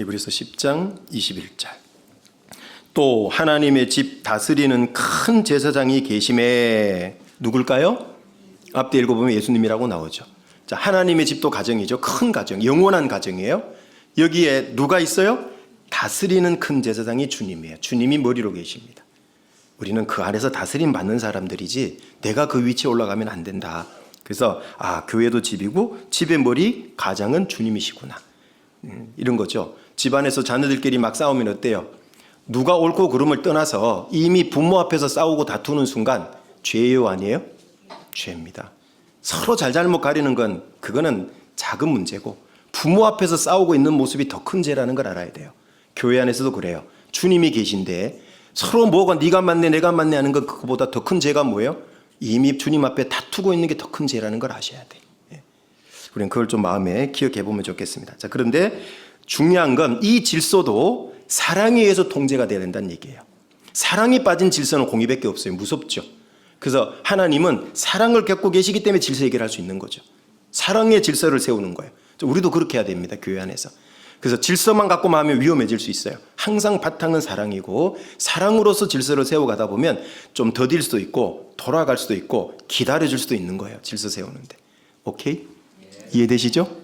히브리서 10장 21절. 또 하나님의 집 다스리는 큰 제사장이 계심에 누굴까요? 앞뒤 읽어보면 예수님이라고 나오죠. 자, 하나님의 집도 가정이죠. 큰 가정, 영원한 가정이에요. 여기에 누가 있어요? 다스리는 큰 제사장이 주님이에요. 주님이 머리로 계십니다. 우리는 그 안에서 다스림 받는 사람들이지 내가 그 위치에 올라가면 안 된다. 그래서 아 교회도 집이고 집의 머리 가장은 주님이시구나. 음, 이런 거죠. 집안에서 자녀들끼리 막 싸우면 어때요? 누가 옳고 그름을 떠나서 이미 부모 앞에서 싸우고 다투는 순간 죄예요 아니에요? 죄입니다. 서로 잘잘못 가리는 건 그거는 작은 문제고 부모 앞에서 싸우고 있는 모습이 더 큰 죄라는 걸 알아야 돼요. 교회 안에서도 그래요. 주님이 계신데 서로 뭐가 네가 맞네 내가 맞네 하는 건 그거보다 더 큰 죄가 뭐예요? 이미 주님 앞에 다투고 있는 게 더 큰 죄라는 걸 아셔야 돼. 예. 우리는 그걸 좀 마음에 기억해 보면 좋겠습니다. 자, 그런데 중요한 건 이 질서도 사랑에 의해서 통제가 돼야 된다는 얘기예요. 사랑이 빠진 질서는 공의밖에 없어요. 무섭죠. 그래서 하나님은 사랑을 겪고 계시기 때문에 질서 해결할 수 있는 거죠. 사랑의 질서를 세우는 거예요. 우리도 그렇게 해야 됩니다. 교회 안에서. 그래서 질서만 갖고만 하면 위험해질 수 있어요. 항상 바탕은 사랑이고 사랑으로서 질서를 세워가다 보면 좀 더딜 수도 있고 돌아갈 수도 있고 기다려줄 수도 있는 거예요. 질서 세우는데. 오케이? 이해되시죠?